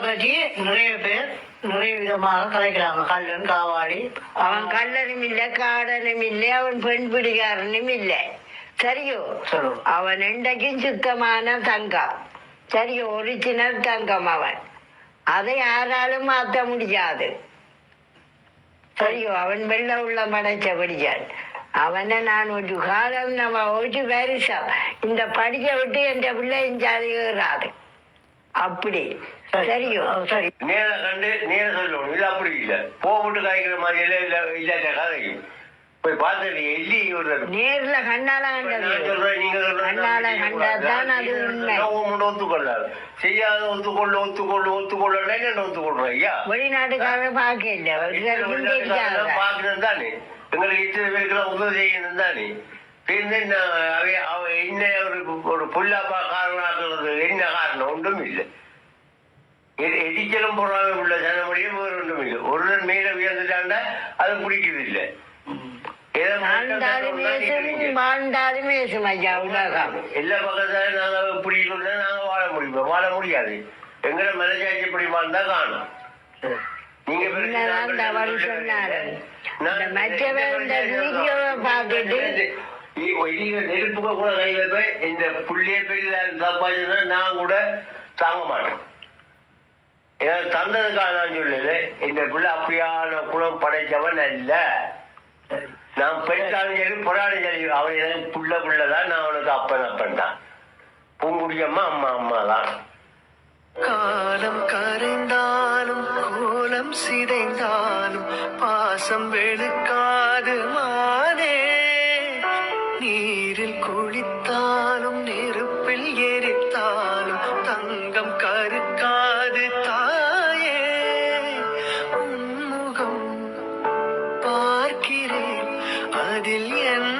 பற்றி நிறைய பேர் நிறைய விதமாக கலைக்கிறாங்க. கல்லன் காவாடி அவன் கல்லனும் இல்ல காடனும் இல்லை அவன் பெண் பிடிகாரனும் இல்லை. சரியோ? அவன் என்றைக்கும் சுத்தமான தங்கம். சரியோ? ஒரிஜினல் தங்கம் அவன். அதை யாராலும் மாற்ற முடியாது. சரியோ? அவன் வெள்ள உள்ள மடைச்சபடியான் அவனை நான் ஒரு காலம் நம்ம ஒரு வருஷம் இந்த படிக்க விட்டு என் பிள்ளை ஜாதிகிறாரு அப்படி. சரியோ. ஆ, சரி. நேர கண்டு நேர சொல்லணும் இது அப்படி இல்ல. போட்டு காய்க்கிற மாதிரி இல்ல இல்ல இல்லாத கதையும் போய் பார்த்துட்டு எல்லி ஒரு நேர்ல கண்ணால கண்ணால கண்டாதான் அது உண்மை. ஒத்துக்கொள்ளாது. செய்யாத ஒத்துக்கொள்ள ஒத்துக்கொள்ள ஒத்துக்கொள்ள. என்ன ஒத்துக்கொள்றோம் ஐயா? வெளிநாட்டுக்காரர் பார்க்க இல்லை. பாக்கணும் தானே. எங்களுக்கு இத்தனை பேருக்கு உதவி செய்யணும் தானே. பின்ன என்ன ஒரு புல்லாப்பா காரணமாக்குறது என்ன காரணம்? ஒன்றும் இல்லை. எ- எரிச்சலும் பொறாமை உள்ள ஜனமொழியும் வேறு ஒன்றும் இல்லை ஒருவர் மேல உயர்ந்துட்டாண்டா அது பிடிக்குது இல்லை வாழ்ந்தாலும் வேசும் ஐயா உலகம். எல்லா பக்கத்தால நாங்க இப்படி இருந்தா நாங்க வாழ முடியுமா? வாழ முடியாது. எங்களை மனசாட்சி இப்படி வாழ்ந்தா காணும். நீங்க நெருப்புக்கு கூட கை வைப்பேன் இந்த புள்ளிய பெரிய சம்பாதிச்சா நான் கூட தாங்க மாட்டேன். எனக்கு தந்ததுக்காக நான் சொல்லல இந்த பிள்ளை அப்படியான குணம் படைத்தவன் அல்ல. நான் பெற்றாலும் சரி புறாலும் சரி அவன் எனக்கு புள்ள புள்ளதான் நான் அவனுக்கு அப்பன் அப்பன் தான் பூங்குடியம்மா அம்மா அம்மா தான் காலம் கரைந்தாலும் கோலம் சிதைந்தாலும் பாசம் வெளுக்காது மானே. நீரில் குளித்தாலும் நெருப்பில் எரித்த பார்க்கிறேன் அதில் என்